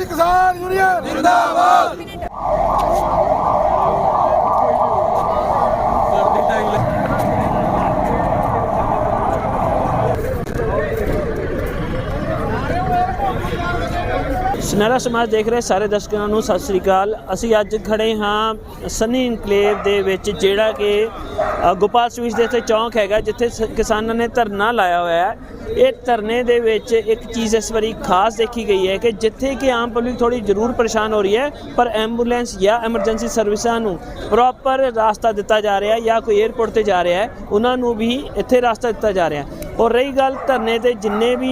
ਭਾਰਤੀ Kisan union. ਜਿੰਦਾਬਾਦ। ਸੁਨਹਿਰਾ ਸਮਾਜ ਦੇਖ ਰਹੇ ਸਾਰੇ ਦਰਸ਼ਕਾਂ ਨੂੰ, ਸਤਿ ਸ੍ਰੀ ਅਕਾਲ। ਅਸੀਂ ਅੱਜ ਖੜੇ ਹਾਂ ਸਨੀ ਇਨਕਲੇਵ ਦੇ ਵਿੱਚ, ਜਿਹੜਾ ਕਿ ਗੋਪਾਲ ਸਵੀਸ਼ ਦੇ ਇੱਥੇ ਚੌਂਕ ਹੈਗਾ, ਜਿੱਥੇ ਸ- ਕਿਸਾਨਾਂ ਨੇ ਧਰਨਾ ਲਾਇਆ ਹੋਇਆ ਹੈ। ਇਹ ਧਰਨੇ ਦੇ ਵਿੱਚ ਇੱਕ ਚੀਜ਼ ਇਸ ਵਾਰੀ ਖਾਸ ਦੇਖੀ ਗਈ ਹੈ ਕਿ ਜਿੱਥੇ ਕਿ ਆਮ ਪਬਲਿਕ ਥੋੜੀ ਜ਼ਰੂਰ ਪਰੇਸ਼ਾਨ ਹੋ ਰਹੀ ਹੈ, ਪਰ ਐਂਬੂਲੈਂਸ ਜਾਂ ਐਮਰਜੈਂਸੀ ਸਰਵਿਸਾਂ ਨੂੰ ਪ੍ਰੋਪਰ ਰਾਸਤਾ ਦਿੱਤਾ ਜਾ ਰਿਹਾ ਹੈ ਜਾਂ ਕੋਈ 에ਅਰਪੋਰਟ ਤੇ ਜਾ ਰਿਹਾ ਹੈ, ਉਹਨਾਂ ਨੂੰ ਵੀ ਇੱਥੇ ਰਾਸਤਾ ਦਿੱਤਾ ਜਾ ਰਿਹਾ ਹੈ। ਔਰ ਰਹੀ ਗੱਲ ਧਰਨੇ ਤੇ ਜਿੰਨੇ ਵੀ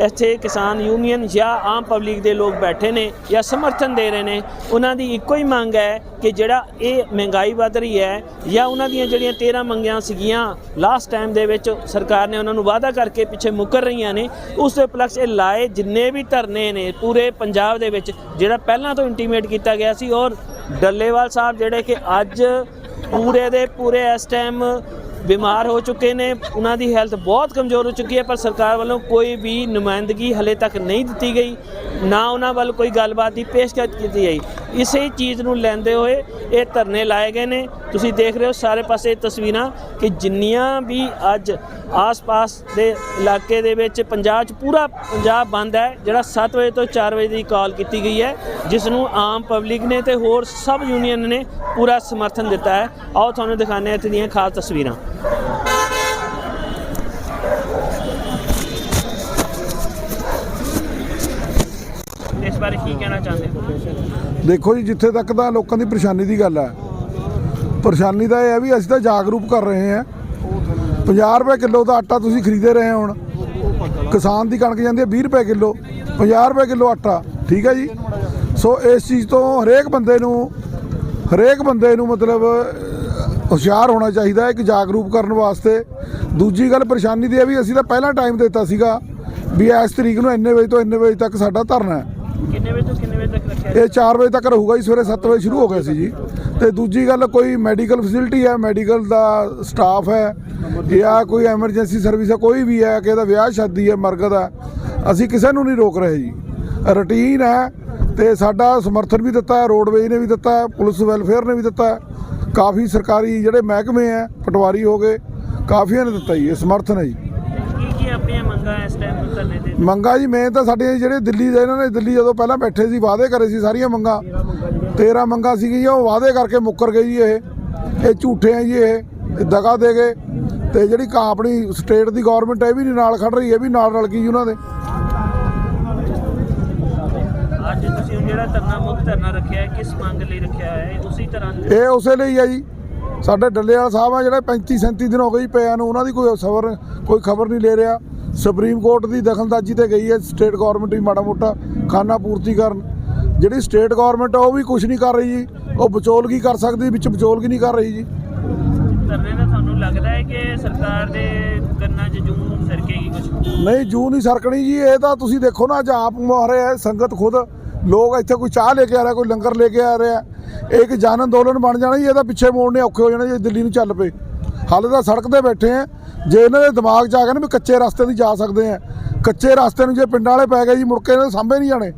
ਇੱਥੇ ਕਿਸਾਨ ਯੂਨੀਅਨ ਜਾਂ ਆਮ ਪਬਲਿਕ ਦੇ ਲੋਕ ਬੈਠੇ ਨੇ ਜਾਂ ਸਮਰਥਨ ਦੇ ਰਹੇ ਨੇ, ਉਹਨਾਂ ਦੀ ਇੱਕੋ ਹੀ ਮੰਗ ਹੈ ਕਿ ਜਿਹੜਾ ਇਹ ਮਹਿੰਗਾਈ ਵੱਧ ਰਹੀ ਹੈ ਜਾਂ ਉਹਨਾਂ ਦੀਆਂ ਜਿਹੜੀਆਂ 13 ਮੰਗੀਆਂ ਸੀਗੀਆਂ ਲਾਸਟ ਟਾਈਮ ਦੇ ਵਿੱਚ ਸਰਕਾਰ ਨੇ ਉਹਨਾਂ ਨੂੰ ਵਾਅਦਾ ਕਰਕੇ ਪਿੱਛੇ ਮੁੱਕਰ ਰਹੀਆਂ ਨੇ, ਉਸ ਦੇ ਪਲਕਸ ਇਹ ਲਾਏ ਜਿੰਨੇ ਵੀ ਧਰਨੇ ਨੇ ਪੂਰੇ ਪੰਜਾਬ ਦੇ ਵਿੱਚ, ਜਿਹੜਾ ਪਹਿਲਾਂ ਤੋਂ ਇੰਟੀਮੇਟ ਕੀਤਾ ਗਿਆ ਸੀ ਔਰ ਡੱਲੇਵਾਲ ਸਾਹਿਬ ਜਿਹੜੇ ਕਿ ਅੱਜ ਪੂਰੇ ਦੇ ਪੂਰੇ ਇਸ ਟਾਈਮ ਬਿਮਾਰ ਹੋ ਚੁੱਕੇ ਨੇ, ਉਹਨਾਂ ਦੀ ਹੈਲਥ ਬਹੁਤ ਕਮਜ਼ੋਰ ਹੋ ਚੁੱਕੀ ਹੈ, ਪਰ ਸਰਕਾਰ ਵੱਲੋਂ ਕੋਈ ਵੀ ਨੁਮਾਇੰਦਗੀ ਹਲੇ ਤੱਕ ਨਹੀਂ ਦਿੱਤੀ ਗਈ, ਨਾ ਉਹਨਾਂ ਵੱਲ ਕੋਈ ਗੱਲਬਾਤ ਦੀ ਪੇਸ਼ਕਸ਼ ਕੀਤੀ ਗਈ। ਇਸੇ ਚੀਜ਼ ਨੂੰ ਲੈਂਦੇ ਹੋਏ ਇਹ ਧਰਨੇ ਲਾਏ ਗਏ ਨੇ। ਤੁਸੀਂ ਦੇਖ ਰਹੇ ਹੋ ਸਾਰੇ ਪਾਸੇ ਤਸਵੀਰਾਂ ਕਿ ਜਿੰਨੀਆਂ ਵੀ ਅੱਜ ਆਸ-ਪਾਸ ਦੇ ਇਲਾਕੇ ਦੇ ਵਿੱਚ ਪੰਜਾਬ 'ਚ ਪੂਰਾ ਪੰਜਾਬ ਬੰਦ ਹੈ, ਜਿਹੜਾ 7 ਵਜੇ ਤੋਂ 4 ਵਜੇ ਦੀ ਕਾਲ ਕੀਤੀ ਗਈ ਹੈ, ਜਿਸ ਨੂੰ ਆਮ ਪਬਲਿਕ ਨੇ ਤੇ ਹੋਰ ਸਭ ਯੂਨੀਅਨ ਨੇ ਪੂਰਾ ਸਮਰਥਨ ਦਿੱਤਾ ਹੈ। ਆਓ ਤੁਹਾਨੂੰ ਦਿਖਾਉਂਦੇ ਹਾਂ ਇੱਥੇ ਦੀਆਂ ਖਾਸ ਤਸਵੀਰਾਂ। ਦੇਖੋ ਜੀ, ਜਿੱਥੇ ਤੱਕ ਤਾਂ ਲੋਕਾਂ ਦੀ ਪਰੇਸ਼ਾਨੀ ਦੀ ਗੱਲ ਹੈ। ਪਰੇਸ਼ਾਨੀ ਦਾ ਇਹ ਹੈ ਵੀ ਅਸੀਂ ਤਾਂ ਜਾਗਰੂਕ ਕਰ ਰਹੇ ਹਾਂ। 50 ਰੁਪਏ ਕਿਲੋ ਦਾ ਆਟਾ ਤੁਸੀਂ ਖਰੀਦੇ ਰਹੇ ਹੋ ਹੁਣ। ਕਿਸਾਨ ਦੀ ਕਣਕ ਜਾਂਦੀ ਹੈ 20 ਰੁਪਏ ਕਿਲੋ 50 ਰੁਪਏ ਕਿਲੋ ਆਟਾ, ਠੀਕ ਹੈ ਜੀ? ਸੋ ਇਸ ਚੀਜ਼ ਤੋਂ ਹਰੇਕ ਬੰਦੇ ਨੂੰ, ਹਰੇਕ ਬੰਦੇ ਨੂੰ ਮਤਲਬ ਹੁਸ਼ਿਆਰ ਹੋਣਾ ਚਾਹੀਦਾ ਹੈ ਇੱਕ ਜਾਗਰੂਕ ਕਰਨ ਵਾਸਤੇ। ਦੂਜੀ ਗੱਲ ਪਰੇਸ਼ਾਨੀ ਦੀ ਹੈ ਵੀ ਅਸੀਂ ਤਾਂ ਪਹਿਲਾਂ ਟਾਈਮ ਦਿੱਤਾ ਸੀਗਾ ਵੀ ਇਸ ਤਰੀਕ ਨੂੰ ਇੰਨੇ ਵਜੇ ਤੋਂ ਇੰਨੇ ਵਜੇ ਤੱਕ ਸਾਡਾ ਧਰਨਾ ਹੈ। ਕਿੰਨੇ ਵਜੇ ਤੋਂ ਕਿੰਨੇ ਇਹ 4 ਵਜੇ ਤੱਕ ਰਹੂਗਾ ਜੀ, ਸਵੇਰੇ 7 ਵਜੇ ਸ਼ੁਰੂ ਹੋ ਗਿਆ ਸੀ ਜੀ। ਤੇ ਦੂਜੀ ਗੱਲ, ਕੋਈ ਮੈਡੀਕਲ ਫੈਸਿਲਿਟੀ ਹੈ ਮੈਡੀਕਲ ਦਾ ਸਟਾਫ ਹੈ, ਜਾਂ ਕੋਈ ਐਮਰਜੈਂਸੀ ਸਰਵਿਸ ਹੈ, ਕੋਈ ਵੀ ਹੈ ਕਿ ਇਹਦਾ ਵਿਆਹ ਸ਼ਾਦੀ ਹੈ ਮਰਗਦ ਹੈ, ਅਸੀਂ ਕਿਸੇ ਨੂੰ ਨਹੀਂ ਰੋਕ ਰਹੇ ਜੀ। ਰੁਟੀਨ ਹੈ ਤੇ ਸਾਡਾ ਸਮਰਥਨ ਵੀ ਦਿੱਤਾ ਹੈ ਰੋਡਵੇਜ ਨੇ ਵੀ ਦਿੱਤਾ ਹੈ ਪੁਲਿਸ ਵੈਲਫੇਅਰ ਨੇ ਵੀ ਦਿੱਤਾ। ਹੈ ਕਾਫੀ ਸਰਕਾਰੀ ਜਿਹੜੇ ਮਹਿਕਮੇ ਹੈ, ਪਟਵਾਰੀ ਹੋ ਗਏ, ਕਾਫੀਆਂ ਨੇ ਦਿੱਤਾ ਜੀ, ਇਹ ਸਮਰਥਨ ਹੈ ਜੀ। ਆਪਣੀਆਂ ਮੰਗਾਂ ਇਸ ਟਾਈਮ ਧਰਨੇ ਤੇ? ਮੰਗਾ ਜੀ ਮੈਂ ਤਾਂ ਸਾਡੇ ਜਿਹੜੇ ਦਿੱਲੀ ਦੇ ਇਹਨਾਂ ਨੇ ਦਿੱਲੀ ਜਦੋਂ ਪਹਿਲਾਂ ਬੈਠੇ ਸੀ ਵਾਅਦੇ ਕਰੇ ਸੀ ਸਾਰੀਆਂ ਮੰਗਾਂ। 13 ਮੰਗਾਂ ਸੀਗੀਆਂ ਜੀ, ਉਹ ਵਾਅਦੇ ਕਰਕੇ ਮੁੱਕਰ ਗਏ ਜੀ ਇਹ। ਇਹ ਝੂਠੇ ਆ ਜੀ ਇਹ। ਦਗਾ ਦੇ ਗਏ। ਤੇ ਜਿਹੜੀ ਕਾ ਆਪਣੀ ਸਟੇਟ ਦੀ ਗਵਰਨਮੈਂਟ ਇਹ ਵੀ ਨਹੀਂ ਨਾਲ ਖੜ ਰਹੀ ਇਹ ਵੀ ਨਾਲ ਰਲ ਗਈ ਜੀ ਉਹਨਾਂ ਦੇ। ਅੱਜ ਤੁਸੀਂ ਹੁਣ ਜਿਹੜਾ ਧਰਨਾ ਮੁੱਖ ਧਰਨਾ ਰੱਖਿਆ ਹੈ ਕਿਸ ਮੰਗ ਲਈ ਰੱਖਿਆ ਹੈ ਉਸੇ ਤਰ੍ਹਾਂ ਇਹ ਉਸੇ ਲਈ ਆ ਜੀ। ਸਾਡੇ ਡੱਲੇਵਾਲ ਸਾਹਿਬ ਆ ਜਿਹੜੇ 35 37 ਦਿਨ ਹੋ ਗਏ ਜੀ ਪਿਆ ਨੂੰ ਉਹਨਾਂ ਦੀ ਕੋਈ ਖਬਰ ਕੋਈ ਖਬਰ ਨਹੀਂ ਲੈ ਰਿਹਾ। ਸੁਪਰੀਮ ਕੋਰਟ ਦੀ ਦਖਲਅੰਦਾਜ਼ੀ ਤੇ ਗਈ ਹੈ ਸਟੇਟ ਗਵਰਨਮੈਂਟ ਵੀ ਮਾੜਾ ਮੋਟਾ ਖਾਨਾ ਪੂਰਤੀ ਕਰਨ। ਜਿਹੜੀ ਸਟੇਟ ਗਵਰਨਮੈਂਟ ਆ ਉਹ ਵੀ ਕੁਝ ਨਹੀਂ ਕਰ ਰਹੀ ਜੀ। ਉਹ ਵਿਚੋਲਗੀ ਕਰ ਸਕਦੀ ਵਿੱਚ ਵਿਚੋਲਗੀ ਨਹੀਂ ਕਰ ਰਹੀ ਜੀ। ਧਰਨੇ ਦਾ ਤੁਹਾਨੂੰ ਲੱਗਦਾ ਹੈ ਕਿ ਸਰਕਾਰ ਦੇ ਕੰਨਾਂ 'ਚ ਜੂੰ ਸਰਕੇਗੀ ਕੁਝ ਨਹੀਂ ਜੂ ਨਹੀਂ ਸਰਕਣੀ ਜੀ ਇਹ ਤਾਂ ਤੁਸੀਂ ਦੇਖੋ ਨਾ ਅੱਜ ਆਪ ਮਾਰੇ ਹੈ ਸੰਗਤ ਖੁਦ ਲੋਕ ਇੱਥੇ ਕੋਈ ਚਾਹ ਲੈ ਕੇ ਆ ਰਿਹਾ ਕੋਈ ਲੰਗਰ ਲੈ ਕੇ ਆ ਰਿਹਾ ਇਹ ਇੱਕ ਜਨ ਅੰਦੋਲਨ ਬਣ ਜਾਣਾ ਜੀ ਇਹਦਾ ਪਿੱਛੇ ਮੋੜਨੇ ਔਖੇ ਹੋ ਜਾਣੇ ਜੇ ਦਿੱਲੀ ਨੂੰ ਚੱਲ ਪਏ। ਹਾਲੇ ਤਾਂ ਸੜਕ ਤੇ ਬੈਠੇ ਆ ਜੇ ਇਹਨਾਂ ਦੇ ਦਿਮਾਗ 'ਚ ਆ ਗਿਆ ਨਾ ਵੀ ਕੱਚੇ ਰਸਤੇ ਦੀ ਜਾ ਸਕਦੇ ਆ ਕੱਚੇ ਰਸਤੇ ਨੂੰ ਜੇ ਪਿੰਡਾਂ ਵਾਲੇ ਪੈ ਗਏ ਜੀ ਮੁੜ ਕੇ ਇਹਨਾਂ ਦੇ ਸਾਹਮਣੇ ਨਹੀਂ ਜਾਣੇ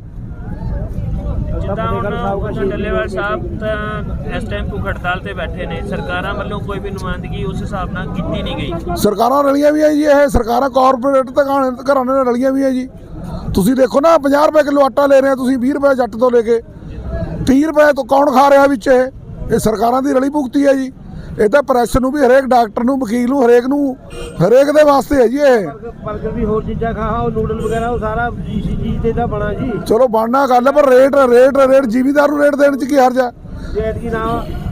ਜਿੱਦਾਂ ਹੁਣ ਡੱਲੇਵਾਲ ਸਾਹਿਬ ਤਾਂ ਇਸ ਟਾਈਮ ਭੁੱਖ ਹੜਤਾਲ ਤੇ ਬੈਠੇ ਨੇ ਸਰਕਾਰਾਂ ਵੱਲੋਂ ਕੋਈ ਵੀ ਨੁਮਾਇੰਦਗੀ ਉਸ ਹਿਸਾਬ ਨਾਲ ਕੀਤੀ ਨਹੀਂ ਗਈ। ਸਰਕਾਰਾਂ ਰਲੀਆਂ ਵੀ ਆ ਜੀ ਇਹ ਸਰਕਾਰਾਂ ਕਾਰਪੋਰੇਟ ਤਾਂ ਘਰਾਂ ਘਰਾਂ ਨਾਲ ਰਲੀਆਂ ਵੀ ਆ ਜੀ। ਤੁਸੀਂ ਦੇਖੋ ਨਾ 50 ਰੁਪਏ ਕਿਲੋ ਆਟਾ ਲੈ ਰਹੇ ਆ ਤੁਸੀਂ 20 ਰੁਪਏ ਜੱਟ ਤੋਂ ਲੈ ਕੇ। 30 ਰੁਪਏ ਤੋਂ ਕੌਣ ਖਾ ਰਿਹਾ ਵਿੱਚ ਇਹ? ਇਹ ਸਰਕਾਰਾਂ ਦੀ ਰਲੀ ਭੁਗਤੀ ਹੈ ਜੀ। ਇਹ ਤਾਂ ਪ੍ਰੈਸ ਨੂੰ ਵੀ ਹਰੇਕ ਡਾਕਟਰ ਨੂੰ ਵਕੀਲ ਨੂੰ ਹਰੇਕ ਨੂੰ ਹਰੇਕ ਦੇ ਵਾਸਤੇ ਹੈ ਜੀ ਇਹ। ਬਰਗਰ ਵੀ ਹੋਰ ਚੀਜ਼ਾਂ ਖਾ ਉਹ ਨੂਡਲ ਵਗੈਰਾ ਉਹ ਸਾਰਾ ਇਸੀ ਚੀਜ਼ ਤੇ ਤਾਂ ਬਣਾ ਜੀ। ਚਲੋ ਬਣਨਾ ਗੱਲ ਪਰ ਰੇਟ ਰੇਟ ਰੇਟ ਜ਼ਿਮੀਦਾਰ ਨੂੰ ਰੇਟ ਦੇਣ ਚ ਕੀ ਹਰਜ ਹੈ?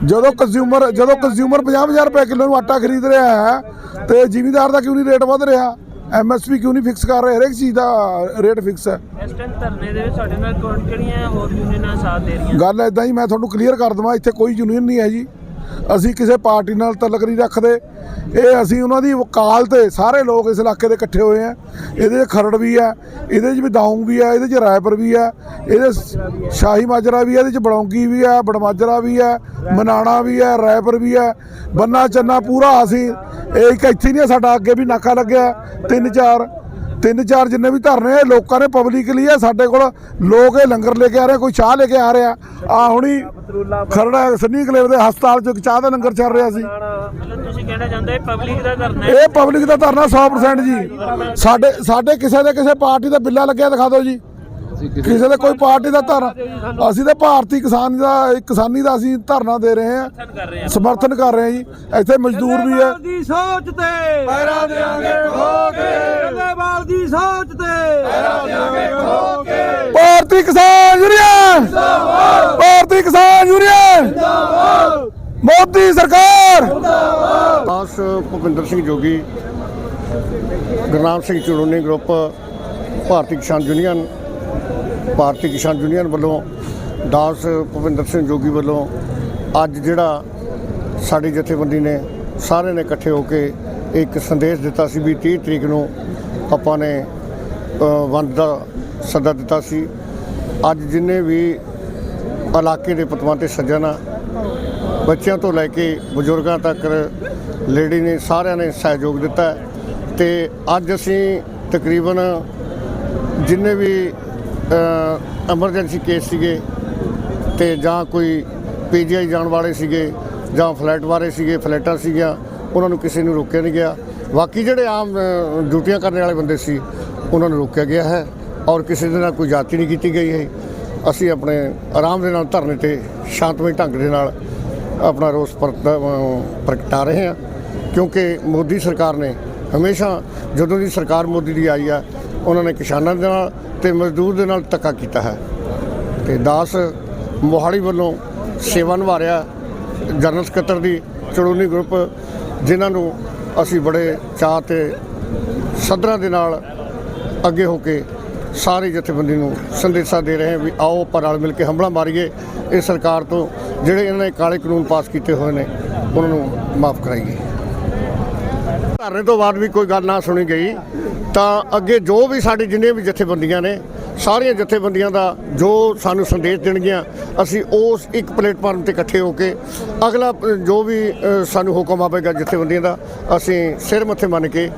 ਜਦੋਂ ਕੰਜ਼ਿਊਮਰ ਜਦੋਂ ਕੰਜ਼ਿਊਮਰ 50000 ਰੁਪਏ ਕਿਲੋ ਨੂੰ ਆਟਾ ਖਰੀਦ ਰਿਹਾ ਹੈ ਤੇ ਜ਼ਿਮੀਦਾਰ ਦਾ ਕਿਉਂ ਨਹੀਂ ਰੇਟ ਵਧ ਰਿਹਾ? ਐਮਐਸਪੀ ਕਿਉਂ ਨਹੀਂ ਫਿਕਸ ਕਰ ਰਹੇ? ਹਰੇਕ ਚੀਜ਼ ਦਾ ਰੇਟ ਫਿਕਸ ਹੈ। ਇਸ ਟਾਈਮ ਧਰਨੇ ਦੇ ਵਿੱਚ ਸਾਡੇ ਨਾਲ ਕਿਹੜੀਆਂ ਹੋਰ ਯੂਨੀਅਨਾਂ ਸਾਥ ਦੇ ਰਹੀਆਂ? ਗੱਲ ਐਦਾਂ ਹੀ ਮੈਂ ਤੁਹਾਨੂੰ ਕਲੀਅਰ ਕਰ ਦਵਾਂ ਇੱਥੇ ਕੋਈ ਯੂਨੀਅਨ ਨਹੀਂ ਹੈ ਜੀ। ਅਸੀਂ ਕਿਸੇ ਪਾਰਟੀ ਨਾਲ ਤਲਕ ਨਹੀਂ ਰੱਖਦੇ। ਇਹ ਅਸੀਂ ਉਹਨਾਂ ਦੀ ਵਕਾਲ ਤੇ ਸਾਰੇ ਲੋਕ ਇਸ ਇਲਾਕੇ ਦੇ ਇਕੱਠੇ ਹੋਏ ਆ। ਇਹਦੇ 'ਚ ਖਰੜ ਵੀ ਆ, ਇਹਦੇ 'ਚ ਵੀ ਦਾਊਂ ਵੀ ਆ, ਇਹਦੇ 'ਚ ਰਾਏਪੁਰ ਵੀ ਆ, ਇਹਦੇ ਸ਼ਾਹੀ ਮਾਜਰਾ ਵੀ ਆ, ਇਹਦੇ 'ਚ ਬੜੌਂਗੀ ਵੀ ਆ, ਬੜਮਾਜਰਾ ਵੀ ਆ, ਮਨਾਣਾ ਵੀ ਆ, ਰਾਏਪੁਰ ਵੀ ਆ, ਬੰਨਾ ਚੰਨਾ ਪੂਰਾ ਅਸੀਂ, ਇਹ ਇੱਕ ਇੱਥੇ ਨਹੀਂ ਸਾਡਾ ਅੱਗੇ ਵੀ ਨਾਕਾ ਲੱਗਿਆ, ਤਿੰਨ ਚਾਰ ਤਿੰਨ ਚਾਰ ਜਿੰਨੇ ਵੀ ਧਰਨੇ ਲੋਕਾਂ ਨੇ ਪਬਲਿਕਲੀ ਆ, ਸਾਡੇ ਕੋਲ ਲੋਕ ਇਹ ਲੰਗਰ ਲੈ ਕੇ ਆ ਰਹੇ, ਕੋਈ ਚਾਹ ਲੈ ਕੇ ਆ ਰਿਹਾ। ਆ ਹੁਣੀ ਖਰੜਾ ਸੰਨੀ ਕਲੇਵ ਦੇ ਹਸਪਤਾਲ 'ਚ ਇੱਕ ਚਾਹ ਦਾ ਲੰਗਰ ਚੱਲ ਰਿਹਾ ਸੀ। ਮਤਲਬ ਤੁਸੀਂ ਕਹਿਣਾ ਚਾਹੁੰਦੇ ਹੋ ਪਬਲਿਕ ਦਾ ਧਰਨਾ ਹੈ। ਇਹ ਪਬਲਿਕ ਦਾ ਧਰਨਾ 100% ਜੀ। ਸਾਡੇ ਸਾਡੇ ਕਿਸੇ ਦੇ ਕਿਸੇ ਪਾਰਟੀ ਦਾ ਬਿੱਲਾ ਲੱਗਿਆ ਦਿਖਾ ਦਿਓ ਜੀ। ਕਿਸੇ ਦੇ ਕੋਈ ਪਾਰਟੀ ਦਾ ਧਰਨਾ ਅਸੀਂ ਤਾਂ ਭਾਰਤੀ ਕਿਸਾਨ ਦਾ ਕਿਸਾਨੀ ਦਾ ਅਸੀਂ ਧਰਨਾ ਦੇ ਰਹੇ ਹਾਂ। ਕਰ ਰਹੇ ਸਮਰਥਨ ਕਰ ਰਹੇ ਹਾਂ ਜੀ। ਇੱਥੇ ਮਜ਼ਦੂਰ ਵੀ ਹੈ। ਦੀ ਸੋਚ ਤੇ। ਪੈਰਾਂ ਦੇਾਂਗੇ ਖੋ ਕੇ ਡੱਲੇਵਾਲ ਦੀ ਸੋਚ ਤੇ। ਪੈਰਾਂ ਦੇਾਂਗੇ ਖੋ ਕੇ ਭਾਰਤੀ ਕਿਸਾਨ ਯੂਨੀਅਨ। ਭਾਰਤੀ ਕਿਸਾਨ ਯੂਨੀਅਨ। ਮੋਦੀ ਸਰਕਾਰ। ਦਾਸ ਭੁਪਿੰਦਰ ਸਿੰਘ ਜੋਗੀ ਗੁਰਨਾਮ ਸਿੰਘ ਚੜੂਨੀ ਗਰੁੱਪ ਭਾਰਤੀ ਕਿਸਾਨ ਯੂਨੀਅਨ ਭਾਰਤੀ ਕਿਸਾਨ ਯੂਨੀਅਨ ਵੱਲੋਂ ਦਾਸ ਭੁਪਿੰਦਰ ਸਿੰਘ ਜੋਗੀ ਵੱਲੋਂ ਅੱਜ ਜਿਹੜਾ ਸਾਡੀ ਜਥੇਬੰਦੀ ਨੇ ਸਾਰਿਆਂ ਨੇ ਇਕੱਠੇ ਹੋ ਕੇ ਇੱਕ ਸੰਦੇਸ਼ ਦਿੱਤਾ ਸੀ ਵੀ 30 ਤਰੀਕ ਨੂੰ ਆਪਾਂ ਨੇ ਅ, ਵੰਡ ਦਾ ਸੱਦਾ ਦਿੱਤਾ ਸੀ। ਅੱਜ ਜਿੰਨੇ ਵੀ ਇਲਾਕੇ ਦੇ ਪਤਵੰਤੇ ਸੱਜਣ ਆ। ਬੱਚਿਆਂ ਤੋਂ ਲੈ ਕੇ ਬਜ਼ੁਰਗਾਂ ਤੱਕ ਲੇਡੀ ਨੇ ਸਾਰਿਆਂ ਨੇ ਸਹਿਯੋਗ ਦਿੱਤਾ ਹੈ ਤੇ ਅੱਜ ਅਸੀਂ ਤਕਰੀਬਨ ਜਿੰਨੇ ਵੀ ਐਮਰਜੈਂਸੀ ਕੇਸ ਸੀਗੇ ਤੇ ਜਾਂ ਕੋਈ ਪੀਜੀਆਈ ਜਾਣ ਵਾਲੇ ਸੀਗੇ ਜਾਂ ਫਲੈਟ ਵਾਲੇ ਸੀਗੇ, ਫਲੈਟਾਂ ਸੀਗੀਆਂ, ਉਹਨਾਂ ਨੂੰ ਕਿਸੇ ਨੂੰ ਰੋਕਿਆ ਨਹੀਂ ਗਿਆ। ਬਾਕੀ ਜਿਹੜੇ ਆਮ ਡਿਊਟੀਆਂ ਕਰਨ ਵਾਲੇ ਬੰਦੇ ਸੀ, ਉਹਨਾਂ ਨੂੰ ਰੋਕਿਆ ਗਿਆ ਹੈ ਔਰ ਕਿਸੇ ਦੇ ਨਾਲ ਕੋਈ ਜਾਤੀ ਨਹੀਂ ਕੀਤੀ ਗਈ ਹੈ। ਅਸੀਂ ਆਪਣੇ ਆਰਾਮ ਦੇ ਨਾਲ ਧਰਨੇ ਤੇ ਸ਼ਾਂਤਮਈ ਢੰਗ ਦੇ ਨਾਲ ਆਪਣਾ ਰੋਸ ਪ੍ਰਗਟਾ ਰਹੇ ਹਾਂ। ਕਿਉਂਕਿ ਮੋਦੀ ਸਰਕਾਰ ਨੇ ਹਮੇਸ਼ਾ ਜਦੋਂ ਦੀ ਸਰਕਾਰ ਮੋਦੀ ਦੀ ਆਈ ਆ, ਉਹਨਾਂ ਨੇ ਕਿਸਾਨਾਂ ਦੇ ਨਾਲ ਤੇ ਮਜ਼ਦੂਰ ਦੇ ਨਾਲ ਧੱਕਾ ਕੀਤਾ ਹੈ। ਤੇ ਦਾਸ ਮੋਹਾਲੀ ਵੱਲੋਂ ਸੇਵਾ ਨਿਭਾ ਰਿਹਾ ਜਨਰਲ ਸਕੱਤਰ ਦੀ ਚੜੂਨੀ ਗਰੁੱਪ, ਜਿਨ੍ਹਾਂ ਨੂੰ ਅਸੀਂ ਬੜੇ ਚਾਅ ਤੇ ਸਦਰਾਂ ਦੇ ਨਾਲ ਅੱਗੇ ਹੋ ਕੇ ਸਾਰੀ ਜਥੇਬੰਦੀ ਨੂੰ ਸੰਦੇਸ਼ਾ ਦੇ ਰਹੇ ਹਾਂ ਵੀ ਆਓ ਆਪਾਂ ਰਲ ਮਿਲ ਕੇ ਹਮਲਾ ਮਾਰੀਏ। ਇਹ ਸਰਕਾਰ ਤੋਂ ਜਿਹੜੇ ਇਹਨਾਂ ਨੇ ਕਾਲੇ ਕਾਨੂੰਨ ਪਾਸ ਕੀਤੇ ਹੋਏ ਨੇ, ਉਹਨਾਂ ਨੂੰ ਮਾਫ ਕਰਾਈਏ। ਧਰਨੇ ਤੋਂ ਬਾਅਦ ਵੀ ਕੋਈ ਗੱਲ ਨਾ ਸੁਣੀ ਗਈ, ਤਾਂ ਅੱਗੇ ਜੋ ਵੀ ਸਾਡੀ ਜਿੰਨੇ ਵੀ ਜਥੇਬੰਦੀਆਂ ਨੇ, ਸਾਰੀਆਂ ਜਥੇਬੰਦੀਆਂ ਦਾ ਜੋ ਸਾਨੂੰ ਸੰਦੇਸ਼ ਦੇਣਗੀਆਂ, ਅਸੀਂ ਉਸ ਇੱਕ ਪਲੇਟਫਾਰਮ ਤੇ ਇਕੱਠੇ ਹੋ ਕੇ ਅਗਲਾ, ਜੋ ਵੀ ਸਾਨੂੰ ਹੁਕਮ ਆਵੇਗਾ ਜਥੇਬੰਦੀਆਂ ਦਾ, ਅਸੀਂ ਸਿਰ ਮੱਥੇ ਮੰਨ ਕੇ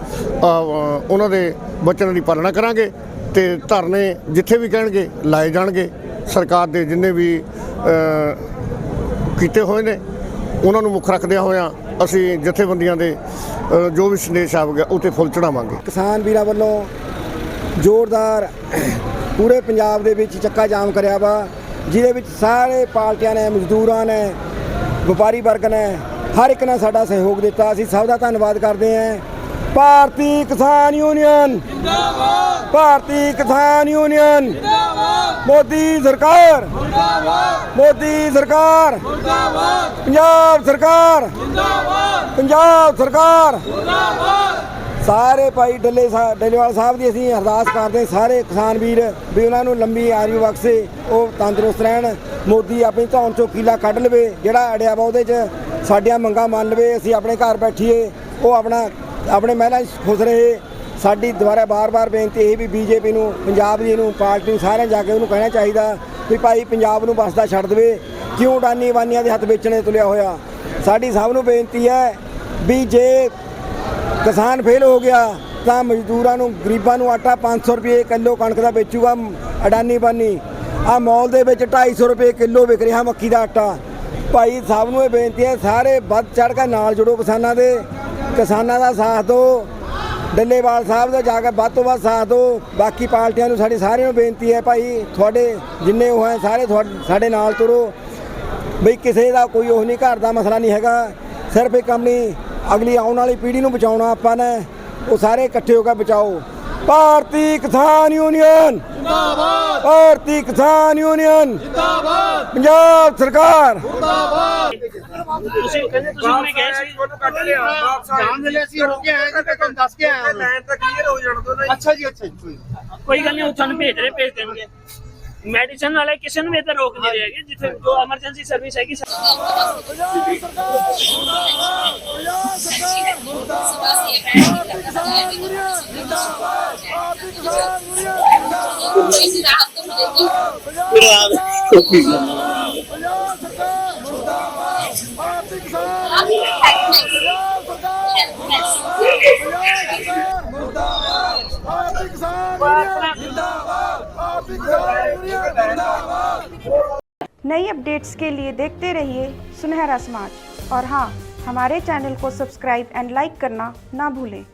ਉਹਨਾਂ ਦੇ ਬਚਨਾਂ ਦੀ ਪਾਲਣਾ ਕਰਾਂਗੇ। ਤੇ ਧਰਨੇ ਜਿੱਥੇ ਵੀ ਕਹਿਣਗੇ, ਲਾਏ ਜਾਣਗੇ। ਸਰਕਾਰ ਦੇ ਜਿੰਨੇ ਵੀ ਕੀਤੇ ਹੋਏ ਨੇ, ਉਹਨਾਂ ਨੂੰ ਮੁੱਖ ਰੱਖਦਿਆਂ ਹੋਇਆਂ ਅਸੀਂ ਜਥੇਬੰਦੀਆਂ ਦੇ ਜੋ ਵੀ ਸੰਦੇਸ਼ ਆਵੇਗਾ ਉੱਤੇ ਫੁੱਲ ਚੜਾਵਾਂਗੇ ਕਿਸਾਨ ਵੀਰਾਂ ਵੱਲੋਂ ਜ਼ੋਰਦਾਰ ਪੂਰੇ ਪੰਜਾਬ ਦੇ ਵਿੱਚ ਚੱਕਾ ਜਾਮ ਕਰਿਆ ਵਾ, ਜਿਹਦੇ ਵਿੱਚ ਸਾਰੇ ਪਾਰਟੀਆਂ ਨੇ, ਮਜ਼ਦੂਰਾਂ ਨੇ, ਵਪਾਰੀ ਵਰਗ ਨੇ, ਹਰ ਇੱਕ ਨੇ ਸਾਡਾ ਸਹਿਯੋਗ ਦਿੱਤਾ। ਅਸੀਂ ਸਭ ਦਾ ਧੰਨਵਾਦ ਕਰਦੇ ਹਾਂ। ਭਾਰਤੀ ਕਿਸਾਨ ਯੂਨੀਅਨ। ਜਿੰਦਾਬਾਦ। ਭਾਰਤੀ ਕਿਸਾਨ ਯੂਨੀਅਨ। ਜਿੰਦਾਬਾਦ। ਮੋਦੀ ਸਰਕਾਰ। ਜਿੰਦਾਬਾਦ। ਮੋਦੀ ਸਰਕਾਰ। ਜਿੰਦਾਬਾਦ। ਪੰਜਾਬ ਸਰਕਾਰ। ਜਿੰਦਾਬਾਦ। ਪੰਜਾਬ ਸਰਕਾਰ। ਸਾਰੇ ਭਾਈ ਡੱਲੇ ਸਾਹਿਬ ਡੱਲੇਵਾਲ ਸਾਹਿਬ ਦੀ ਅਸੀਂ ਅਰਦਾਸ ਕਰਦੇ ਸਾਰੇ ਕਿਸਾਨ ਵੀਰ ਵੀ ਉਹਨਾਂ ਨੂੰ ਲੰਬੀ ਆਯੂ ਬਖਸ਼ੇ ਉਹ ਤੰਦਰੁਸਤ ਰਹਿਣ। ਮੋਦੀ ਆਪਣੀ ਧੌਣ ਚੋਂ ਕੀਲਾ ਕੱਢ ਲਵੇ ਜਿਹੜਾ ਅੜਿਆ ਵਾ ਉਹਦੇ 'ਚ ਸਾਡੀਆਂ ਮੰਗਾਂ ਮੰਨ ਲਵੇ ਅਸੀਂ ਆਪਣੇ ਘਰ ਬੈਠੀਏ ਉਹ ਆਪਣਾ ਆਪਣੇ ਮਹਿਲਾ 'ਚ ਖੁਸ਼ ਰਹੇ। ਸਾਡੀ ਦੁਬਾਰਾ ਬਾਰ-ਬਾਰ ਬੇਨਤੀ ਇਹ ਵੀ ਬੀਜੇਪੀ ਨੂੰ, ਪੰਜਾਬ ਦੀ ਨੂੰ ਪਾਰਟੀ ਨੂੰ ਸਾਰਿਆਂ ਜਾ ਕੇ ਉਹਨੂੰ ਕਹਿਣਾ ਚਾਹੀਦਾ ਵੀ ਭਾਈ ਪੰਜਾਬ ਨੂੰ ਬਸਦਾ ਛੱਡ ਦੇਵੇ। ਕਿਉਂ ਡਾਨੀ ਵਾਨੀਆਂ ਦੇ ਹੱਥ ਵੇਚਣੇ ਤੁਲਿਆ ਹੋਇਆ? ਸਾਡੀ ਸਭ ਨੂੰ ਬੇਨਤੀ ਹੈ ਵੀ ਜੇ ਕਿਸਾਨ ਫੇਲ ਹੋ ਗਿਆ, ਤਾਂ ਮਜ਼ਦੂਰਾਂ ਨੂੰ, ਗਰੀਬਾਂ ਨੂੰ ਆਟਾ 500 ਰੁਪਏ ਕਿਲੋ ਕਣਕ ਦਾ ਵੇਚੂਗਾ ਅਡਾਨੀ ਬਾਨੀ। ਆ ਮੌਲ ਦੇ ਵਿੱਚ 250 ਰੁਪਏ ਕਿਲੋ ਵਿਕ ਰਿਹਾ ਮੱਕੀ ਦਾ ਆਟਾ। ਭਾਈ ਸਭ ਨੂੰ ਇਹ ਬੇਨਤੀ ਹੈ, ਸਾਰੇ ਵੱਧ ਚੜ੍ਹ ਕੇ ਨਾਲ ਜੁੜੋ ਕਿਸਾਨਾਂ ਦੇ। ਕਿਸਾਨਾਂ ਦਾ ਸਾਥ ਦਿਓ, ਡੱਲੇਵਾਲ ਸਾਹਿਬ ਦਾ ਜਾ ਕੇ ਵੱਧ ਤੋਂ ਵੱਧ ਸਾਥ ਦਿਓ। ਬਾਕੀ ਪਾਰਟੀਆਂ ਨੂੰ ਸਾਡੀ ਸਾਰਿਆਂ ਨੂੰ ਬੇਨਤੀ ਹੈ ਭਾਈ, ਤੁਹਾਡੇ ਜਿੰਨੇ ਉਹ ਹੈ ਸਾਰੇ ਤੁਹਾਡੇ- ਸਾਡੇ ਨਾਲ ਤੁਰੋ। ਬਈ ਕਿਸੇ ਦਾ ਕੋਈ ਉਹ ਨਹੀਂ, ਘਰ ਦਾ ਮਸਲਾ ਨਹੀਂ ਹੈਗਾ। ਸਿਰਫ ਇੱਕ ਆਪਣੀ ਅਗਲੀ ਆਉਣ ਵਾਲੀ ਪੀੜ੍ਹੀ ਨੂੰ ਬਚਾਉਣਾ ਆਪਾਂ ਨੇ, ਉਹ ਸਾਰੇ ਇਕੱਠੇ ਹੋ ਕੇ ਬਚਾਓ। ਭਾਰਤੀ ਕਿਸਾਨ ਯੂਨੀਅਨ ਜਿੰਦਾਬਾਦ ਭਾਰਤੀ ਕਿਸਾਨ ਯੂਨੀਅਨ ਜਿੰਦਾਬਾਦ ਪੰਜਾਬ ਸਰਕਾਰ ਤੁਸੀਂ ਕਹਿੰਦੇ ਤੁਸੀਂ ਹੁਣੇ ਗਏ ਸੀ ਤੁਹਾਨੂੰ ਕੱਢ ਲਿਆ ਜਾਣ ਦੇ ਲਈ ਅਸੀਂ ਹੋ ਕੇ ਆਏ ਤੇ ਤੁਹਾਨੂੰ ਦੱਸ ਕੇ ਆਏ ਲਾਈਨ ਤਾਂ ਕਲੀਅਰ ਹੋ ਜਾਣ ਦੋ ਨਾ ਅੱਛਾ ਜੀ ਅੱਛਾ ਜੀ ਕੋਈ ਗੱਲ ਨਹੀਂ ਉਹ ਤੁਹਾਨੂੰ ਭੇਜ ਰਹੇ ਭੇਜ ਦੇਣਗੇ ਮੈਡੀਸਨ ਵਾਲੇ ਕਿਸੇ ਨੂੰ ਵੀ ਇੱਥੇ ਰੋਕ ਨਹੀਂ ਰਹੇ ਹੈਗੇ ਜਿੱਥੇ ਜੋ ਐਮਰਜੈਂਸੀ ਸਰਵਿਸ ਹੈਗੀ नई अपडेट्स के लिए देखते रहिए सुनहरा समाज। और हाँ हमारे चैनल को सब्सक्राइब एंड लाइक करना ना भूलें।